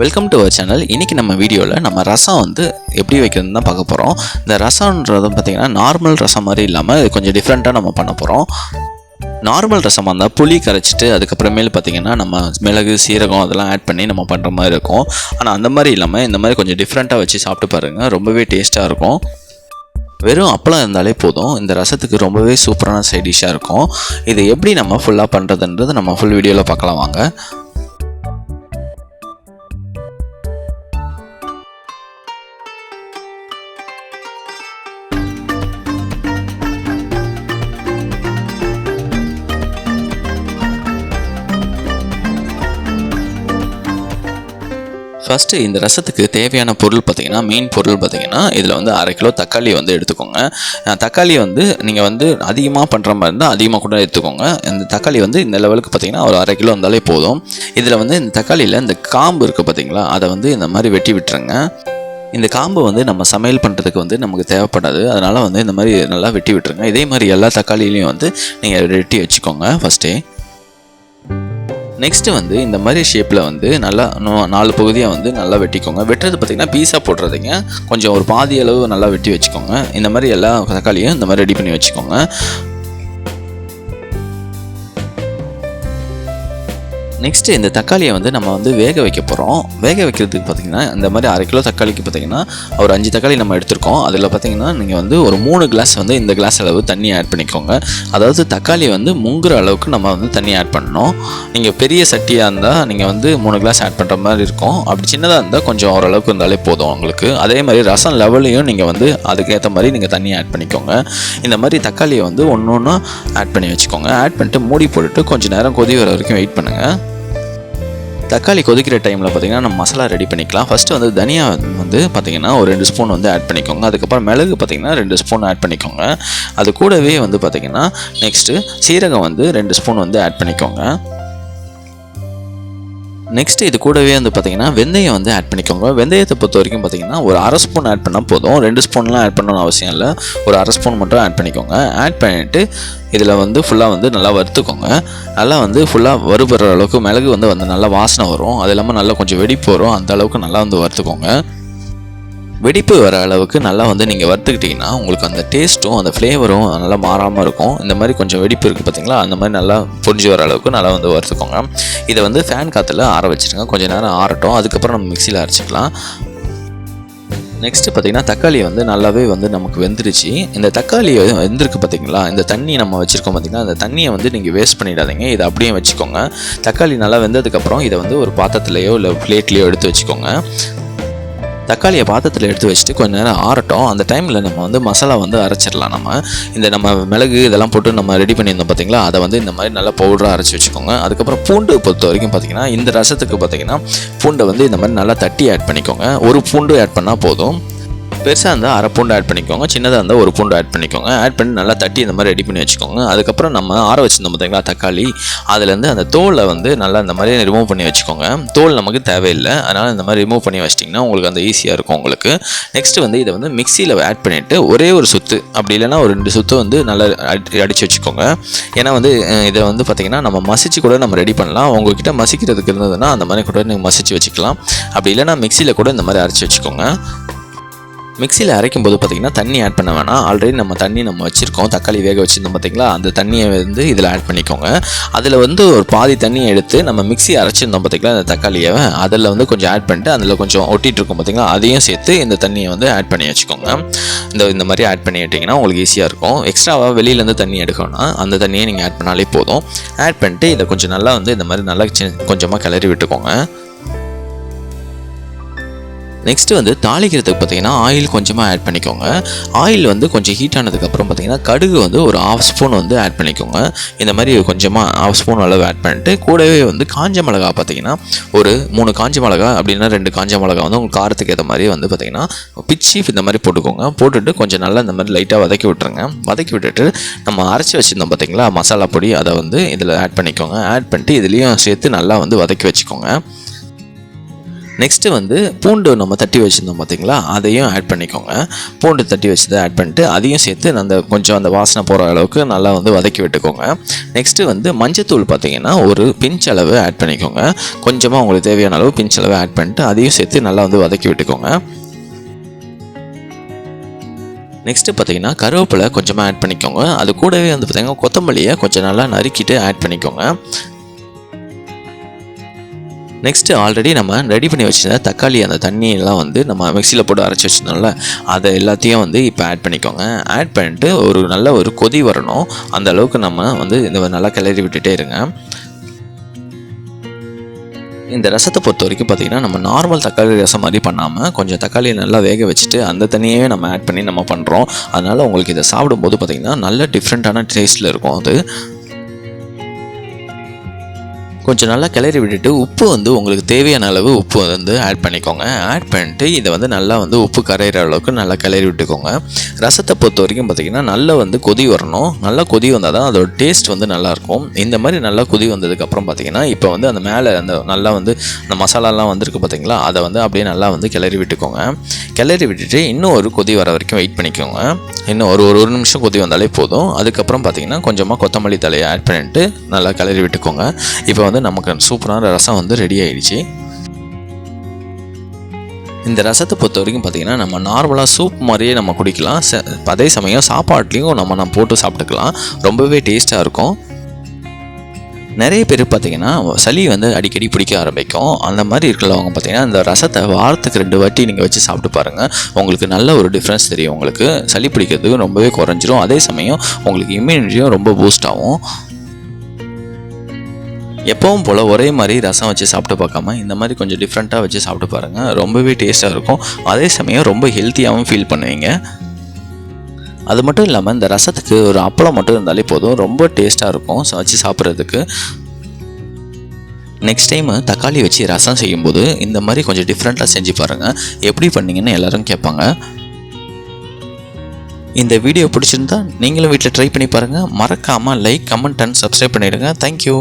Welcome to our channel இன்றைக்கி நம்ம வீடியோவில் நம்ம ரசம் வந்து எப்படி வைக்கிறதுன்னு தான் பார்க்க போகிறோம் இந்த ரசம்ன்றது பார்த்திங்கன்னா நார்மல் ரசம் மாதிரி இல்லாமல் கொஞ்சம் டிஃப்ரெண்ட்டாக நம்ம பண்ண போகிறோம் நார்மல் ரசமாக இருந்தால் புளி கரைச்சிட்டு அதுக்கப்புறமேல் பார்த்திங்கன்னா நம்ம மிளகு சீரகம் அதெல்லாம் ஆட் பண்ணி நம்ம பண்ணுற மாதிரி இருக்கும். ஆனால் அந்த மாதிரி இல்லாமல் இந்த மாதிரி கொஞ்சம் டிஃப்ரெண்ட்டாக வச்சு சாப்பிட்டு பாருங்கள் ரொம்பவே டேஸ்ட்டாக இருக்கும். வெறும் அப்பளம் இருந்தாலே போதும். இந்த ரசத்துக்கு ரொம்பவே சூப்பரான சைட் டிஷ்ஷாக இருக்கும். இது எப்படி நம்ம ஃபுல்லாக பண்ணுறதுன்றது நம்ம ஃபுல் வீடியோவில் பார்க்கலாம் வாங்க. ஃபஸ்ட்டு இந்த ரசத்துக்கு தேவையான பொருள் பார்த்தீங்கன்னா மெயின் பொருள் பார்த்தீங்கன்னா இதில் வந்து அரை கிலோ தக்காளி வந்து எடுத்துக்கோங்க. தக்காளி வந்து நீங்கள் வந்து அதிகமாக பண்ணுற மாதிரி இருந்தால் அதிகமாக கூட எடுத்துக்கோங்க. இந்த தக்காளி வந்து இந்த லெவலுக்கு பார்த்தீங்கன்னா ஒரு அரை கிலோ இருந்தாலே போதும். இதில் வந்து இந்த தக்காளியில் இந்த காம்பு இருக்குது பார்த்திங்களா அதை வந்து இந்த மாதிரி வெட்டி விட்டுருங்க. இந்த காம்பு வந்து நம்ம சமையல் பண்ணுறதுக்கு வந்து நமக்கு தேவைப்படாது. அதனால் வந்து இந்த மாதிரி நல்லா வெட்டி விட்டுருங்க. இதே மாதிரி எல்லா தக்காளியிலையும் வந்து நீங்கள் வெட்டி வச்சுக்கோங்க ஃபஸ்ட்டே நெக்ஸ்ட்டு வந்து இந்த மாதிரி ஷேப்பில் வந்து நல்லா நாலு பகுதியாக வந்து நல்லா வெட்டிக்கோங்க. வெட்டுறது பார்த்திங்கன்னா பீஸாக போட்டுறதுங்க. கொஞ்சம் ஒரு பாதி அளவு நல்லா வெட்டி வச்சுக்கோங்க. இந்த மாதிரி எல்லா தக்காளியும் இந்த மாதிரி ரெடி பண்ணி வச்சுக்கோங்க. நெக்ஸ்ட்டு இந்த தக்காளியை வந்து நம்ம வந்து வேக வைக்க போகிறோம் வேக வைக்கிறதுக்கு பார்த்திங்கன்னா இந்த மாதிரி அரை கிலோ தக்காளிக்கு பார்த்திங்கன்னா ஒரு அஞ்சு தக்காளி நம்ம எடுத்திருக்கோம். அதில் பார்த்திங்கன்னா நீங்கள் வந்து ஒரு மூணு கிளாஸ் வந்து இந்த கிளாஸ் அளவு தண்ணி ஆட் பண்ணிக்கோங்க. அதாவது தக்காளி வந்து முங்குற அளவுக்கு நம்ம வந்து தண்ணி ஆட் பண்ணணும். நீங்கள் பெரிய சட்டியாக இருந்தால் நீங்கள் வந்து மூணு கிளாஸ் ஆட் பண்ணுற மாதிரி இருக்கும். அப்படி சின்னதாக இருந்தால் கொஞ்சம் ஓரளவுக்கு இருந்தாலே போதும் உங்களுக்கு. அதே மாதிரி ரசம் லெவலையும் நீங்கள் வந்து அதுக்கேற்ற மாதிரி நீங்கள் தண்ணி ஆட் பண்ணிக்கோங்க. இந்த மாதிரி தக்காளியை வந்து ஒன்று ஒன்றா ஆட் பண்ணி வச்சுக்கோங்க. ஆட் பண்ணிட்டு மூடி போட்டுட்டு கொஞ்சம் நேரம் கொதி வர வரைக்கும் வெயிட் பண்ணுங்கள் தக்காளி கொதிக்கிற டைமில் பார்த்தீங்கன்னா நம்ம மசாலா ரெடி பண்ணிக்கலாம். ஃபஸ்ட்டு வந்து தனியா வந்து பார்த்தீங்கன்னா ஒரு ரெண்டு ஸ்பூன் வந்து ஆட் பண்ணிக்கோங்க. அதுக்கப்புறம் மிளகு பார்த்தீங்கன்னா ரெண்டு ஸ்பூன் ஆட் பண்ணிக்கோங்க. அது கூடவே வந்து பார்த்தீங்கன்னா நெக்ஸ்ட்டு சீரகம் வந்து ரெண்டு ஸ்பூன் வந்து ஆட் பண்ணிக்கோங்க. நெக்ஸ்ட் இது கூடவே வந்து பார்த்தீங்கன்னா வெந்தயம் வந்து ஆட் பண்ணிக்கோங்க. வெந்தயத்தை பொறுத்த வரைக்கும் பார்த்தீங்கன்னா ஒரு அரை ஸ்பூன் ஆட் பண்ணால் போதும். ரெண்டு ஸ்பூன்லாம் ஆட் பண்ணணும்னு அவசியம் இல்லை. ஒரு அரை ஸ்பூன் மட்டும் ஆட் பண்ணிக்கோங்க. ஆட் பண்ணிவிட்டு இதில் வந்து ஃபுல்லாக வந்து நல்லா வறுத்துக்கோங்க. நல்லா வந்து ஃபுல்லாக வறுபடுற அளவுக்கு மிளகு வந்து வந்து நல்லா வாசனை வரும். அது இல்லாமல் நல்லா கொஞ்சம் வெடிப்பு வரும். அந்த அளவுக்கு நல்லா வந்து வறுத்துக்கோங்க. வெடிப்பு வர அளவுக்கு நல்லா வந்து நீங்கள் வறுத்துக்கிட்டிங்கன்னா உங்களுக்கு அந்த டேஸ்ட்டும் அந்த ஃப்ளேவரும் நல்லா மாறாமல் இருக்கும். இந்த மாதிரி கொஞ்சம் வெடிப்பு இருக்குது பார்த்தீங்களா அந்த மாதிரி நல்லா புரிஞ்சு வர அளவுக்கு நல்லா வந்து வறுத்துக்கோங்க. இதை வந்து ஃபேன் காற்றுல ஆற வச்சுருங்க. கொஞ்சம் நேரம் ஆறட்டும். அதுக்கப்புறம் நம்ம மிக்சியில் அரைச்சிக்கலாம். நெக்ஸ்ட்டு பார்த்தீங்கன்னா தக்காளி வந்து நல்லாவே வந்து நமக்கு வெந்துருச்சு. இந்த தக்காளி வெந்திருக்கு பார்த்தீங்களா இந்த தண்ணி நம்ம வச்சுருக்கோம் பார்த்திங்கன்னா அந்த தண்ணியை வந்து நீங்கள் வேஸ்ட் பண்ணிடாதீங்க. இதை அப்படியே வச்சுக்கோங்க. தக்காளி நல்லா வெந்ததுக்கப்புறம் இதை வந்து ஒரு பாத்திரத்துலையோ இல்லை பிளேட்லேயோ எடுத்து வச்சுக்கோங்க. தக்காளியை பாத்திரத்தில் எடுத்து வச்சுட்டு கொஞ்ச நேரம் ஆறட்டும். அந்த டைமில் நம்ம வந்து மசாலா வந்து அரைச்சிடலாம் நம்ம. இந்த நம்ம மிளகு இதெல்லாம் போட்டு நம்ம ரெடி பண்ணியிருந்தோம் பார்த்தீங்களா அதை வந்து இந்த மாதிரி நல்லா பவுடராக அரைச்சி வச்சுக்கோங்க. அதுக்கப்புறம் பூண்டு பொறுத்த வரைக்கும் பார்த்தீங்கன்னா இந்த ரசத்துக்கு பார்த்தீங்கன்னா பூண்டை வந்து இந்த மாதிரி நல்லா தட்டி ஆட் பண்ணிக்கோங்க. ஒரு பூண்டு ஆட் பண்ணால் போதும். பெருசாக இருந்தால் அரை பூண்டு ஆட் பண்ணிக்கோங்க சின்னதாக இருந்தால் ஒரு பூண்டு ஆட் பண்ணிக்கோங்க. ஆட் பண்ணி நல்லா தட்டி இந்த மாதிரி ரெடி பண்ணி வச்சுக்கோங்க. அதுக்கப்புறம் நம்ம ஆற வச்சிருந்தோம் பார்த்தீங்களா தக்காளி. அதுலேருந்து அந்த தோலை வந்து நல்லா இந்த மாதிரி ரிமூவ் பண்ணி வச்சுக்கோங்க. தோல் நமக்கு தேவையில்லை. அதனால் இந்த மாதிரி ரிமூவ் பண்ணி வச்சிட்டிங்கன்னா உங்களுக்கு அந்த ஈஸியாக இருக்கும் உங்களுக்கு. நெக்ஸ்ட்டு வந்து இதை வந்து மிக்சியில் ஆட் பண்ணிவிட்டு ஒரே ஒரு சுத்து அப்படி இல்லைன்னா ஒரு ரெண்டு சுத்து வந்து நல்லா அடி அடித்து வச்சுக்கோங்க. ஏன்னா வந்து இதை வந்து பார்த்திங்கன்னா நம்ம மசிச்சு கூட நம்ம ரெடி பண்ணலாம். உங்ககிட்ட மசிக்கிறதுக்கு இருந்ததுன்னா அந்த மாதிரி கூட நீங்கள் மசிச்சு வச்சுக்கலாம். அப்படி இல்லைனா மிக்சியில் கூட இந்த மாதிரி அரைச்சி வச்சுக்கோங்க. மிக்சியில் அரைக்கும் போது பார்த்தீங்கன்னா தண்ணி ஆட் பண்ண வேணாம். ஆல்ரெடி நம்ம தண்ணி நம்ம வச்சுருக்கோம். தக்காளி வேக வச்சுருந்தோம் பார்த்திங்களா அந்த தண்ணியை வந்து இதில் ஆட் பண்ணிக்கோங்க. அதில் வந்து ஒரு பாதி தண்ணியை எடுத்து நம்ம மிக்ஸி அரைச்சிருந்தோம் பார்த்திங்களா அந்த தக்காளியை அதில் வந்து கொஞ்சம் ஆட் பண்ணிட்டு அதில் கொஞ்சம் ஒட்டிகிட்டு இருக்கும் பார்த்திங்களா அதையும் சேர்த்து இந்த தண்ணியை வந்து ஆட் பண்ணி வச்சுக்கோங்க. இந்த இந்த மாதிரி ஆட் பண்ணிட்டீங்கன்னா உங்களுக்கு ஈஸியாக இருக்கும். எக்ஸ்ட்ராவாக வெளியிலேருந்து தண்ணி எடுக்கணும்னா அந்த தண்ணியை நீங்கள் ஆட் பண்ணாலே போதும். ஆட் பண்ணிட்டு இதை கொஞ்சம் நல்லா வந்து இந்த மாதிரி நல்லா கொஞ்சமாக கிளறி விட்டுக்கோங்க. நெக்ஸ்ட்டு வந்து தாளிக்கிறதுக்கு பார்த்தீங்கன்னா ஆயில் கொஞ்சமாக ஆட் பண்ணிக்கோங்க. ஆயில் வந்து கொஞ்சம் ஹீட் ஆனதுக்கப்புறம் பார்த்தீங்கன்னா கடுகு வந்து ஒரு ஆஃப் ஸ்பூன் வந்து ஆட் பண்ணிக்கோங்க. இந்த மாதிரி கொஞ்சமாக ஆஃப் ஸ்பூன் அளவு ஆட் பண்ணிட்டு கூடவே வந்து காஞ்ச மிளகா பார்த்தீங்கன்னா ஒரு மூணு காஞ்ச மிளகா அப்படின்னா ரெண்டு காஞ்ச மிளகா வந்து உங்கள் காரத்துக்கு ஏற்ற மாதிரி வந்து பார்த்தீங்கன்னா பிச்சி இந்த மாதிரி போட்டுக்கோங்க. போட்டுட்டு கொஞ்சம் நல்லா இந்த மாதிரி லைட்டாக வதக்கி விட்டுருங்க. வதக்கி விட்டுட்டு நம்ம அரைச்சி வச்சுருந்தோம் பார்த்தீங்களா? மசாலா பொடி அதை வந்து இதில் ஆட் பண்ணிக்கோங்க. ஆட் பண்ணிட்டு இதுலேயும் சேர்த்து நல்லா வந்து வதக்கி வச்சுக்கோங்க. நெக்ஸ்ட்டு வந்து பூண்டு நம்ம தட்டி வச்சுருந்தோம் பார்த்தீங்களா அதையும் ஆட் பண்ணிக்கோங்க. பூண்டு தட்டி வச்சதை ஆட் பண்ணிட்டு அதையும் சேர்த்து அந்த கொஞ்சம் அந்த வாசனை போகிற அளவுக்கு நல்லா வந்து வதக்கி விட்டுக்கோங்க. நெக்ஸ்ட்டு வந்து மஞ்சத்தூள் பார்த்தீங்கன்னா ஒரு பிஞ்ச் அளவு ஆட் பண்ணிக்கோங்க. கொஞ்சமாக உங்களுக்கு தேவையான அளவு பிஞ்ச் அளவு ஆட் பண்ணிட்டு அதையும் சேர்த்து நல்லா வந்து வதக்கி விட்டுக்கோங்க. நெக்ஸ்ட்டு பார்த்தீங்கன்னா கருவேப்பிலை கொஞ்சமாக ஆட் பண்ணிக்கோங்க. அது கூடவே வந்து பார்த்திங்கன்னா கொத்தமல்லியை கொஞ்சம் நல்லா நறுக்கிட்டு ஆட் பண்ணிக்கோங்க. நெக்ஸ்ட்டு ஆல்ரெடி நம்ம ரெடி பண்ணி வச்சிருந்த தக்காளி அந்த தண்ணியெல்லாம் வந்து நம்ம மிக்சியில் போட்டு அரைச்சி வச்சுருந்தோம்ல அதை எல்லாத்தையும் வந்து இப்போ ஆட் பண்ணிக்கோங்க. ஆட் பண்ணிட்டு ஒரு நல்ல ஒரு கொதி வரணும். அந்த அளவுக்கு நம்ம வந்து இந்த நல்லா கிளறி விட்டுட்டே இருங்க. இந்த ரசத்தை பொறுத்த வரைக்கும் பார்த்தீங்கன்னா நம்ம நார்மல் தக்காளி ரசம் மாதிரி பண்ணாமல் கொஞ்சம் தக்காளியை நல்லா வேக வச்சுட்டு அந்த தண்ணியவே நம்ம ஆட் பண்ணி நம்ம பண்ணுறோம் அதனால் உங்களுக்கு இதை சாப்பிடும்போது பார்த்திங்கன்னா நல்ல டிஃப்ரெண்ட்டான டேஸ்ட்டில் இருக்கும் அது. கொஞ்சம் நல்லா கிளறி விட்டுட்டு உப்பு வந்து உங்களுக்கு தேவையான அளவு உப்பு வந்து ஆட் பண்ணிக்கோங்க. ஆட் பண்ணிட்டு இதை வந்து நல்லா வந்து உப்பு கரையிற அளவுக்கு நல்லா கிளறி விட்டுக்கோங்க. ரசத்தை பொறுத்த வரைக்கும் பார்த்தீங்கன்னா நல்லா வந்து கொதி வரணும். நல்லா கொதி வந்தால் தான் அதோட டேஸ்ட் வந்து நல்லாயிருக்கும் இந்த மாதிரி நல்லா கொதி வந்ததுக்கப்புறம் பார்த்தீங்கன்னா இப்போ வந்து அந்த மேலே அந்த நல்லா வந்து அந்த மசாலாலாம் வந்திருக்கு பார்த்தீங்களா அதை வந்து அப்படியே நல்லா வந்து கிளறி விட்டுக்கோங்க. கிளறி விட்டுட்டு இன்னும் ஒரு கொதி வர வரைக்கும் வெயிட் பண்ணிக்கோங்க. இன்னும் ஒரு ஒரு ஒரு நிமிஷம் கொதி வந்தாலே போதும். அதுக்கப்புறம் பார்த்தீங்கன்னா கொஞ்சமாக கொத்தமல்லி தலையை ஆட் பண்ணிட்டு நல்லா கிளறி விட்டுக்கோங்க. இப்போ வந்து நமக்கு சூப்பரான ரசம் வந்து ரெடி ஆகிடுச்சு இந்த ரசத்தை பொறுத்த வரைக்கும் பார்த்தீங்கன்னா நம்ம நார்மலாக சூப் மாதிரியே நம்ம குடிக்கலாம். ச- அதே சமயம் சாப்பாட்லேயும் நம்ம நம்ம போட்டு சாப்பிட்டுக்கலாம். ரொம்பவே டேஸ்ட்டாக இருக்கும். நிறைய பேர் பார்த்திங்கன்னா சளி வந்து அடிக்கடி பிடிக்க ஆரம்பிக்கும். அந்த மாதிரி இருக்கிறவங்க பார்த்தீங்கன்னா இந்த ரசத்தை வாரத்துக்கு ரெண்டு வாட்டி நீங்கள் வச்சு சாப்பிட்டு பாருங்கள் உங்களுக்கு நல்ல ஒரு டிஃப்ரென்ஸ் தெரியும். உங்களுக்கு சளி பிடிக்கிறதுக்கு ரொம்பவே குறைஞ்சிரும். அதே சமயம் உங்களுக்கு இம்யூனிட்டியும் ரொம்ப பூஸ்ட் ஆகும். எப்பவும் போல் ஒரே மாதிரி ரசம் வச்சு சாப்பிட்டு பார்க்காம இந்த மாதிரி கொஞ்சம் டிஃப்ரெண்ட்டாக வச்சு சாப்பிட்டு பாருங்கள் ரொம்பவே டேஸ்ட்டாக இருக்கும். அதே சமயம் ரொம்ப ஹெல்த்தியாகவும் ஃபீல் பண்ணுவீங்க. அது மட்டும் இல்லாமல் இந்த ரசத்துக்கு ஒரு அப்பளம் மட்டும் இருந்தாலே போதும். ரொம்ப டேஸ்ட்டாக இருக்கும் வச்சு சாப்பிட்றதுக்கு. நெக்ஸ்ட் டைமு தக்காளி வச்சு ரசம் செய்யும்போது இந்த மாதிரி கொஞ்சம் டிஃப்ரெண்ட்டாக செஞ்சு பாருங்கள் எப்படி பண்ணீங்கன்னு எல்லோரும் கேட்பாங்க. இந்த வீடியோ பிடிச்சிருந்தா நீங்களும் வீட்டில் ட்ரை பண்ணி பாருங்கள் மறக்காமல் லைக் கமெண்ட் அண்ட் சப்ஸ்கிரைப் பண்ணிவிடுங்க தேங்க்யூ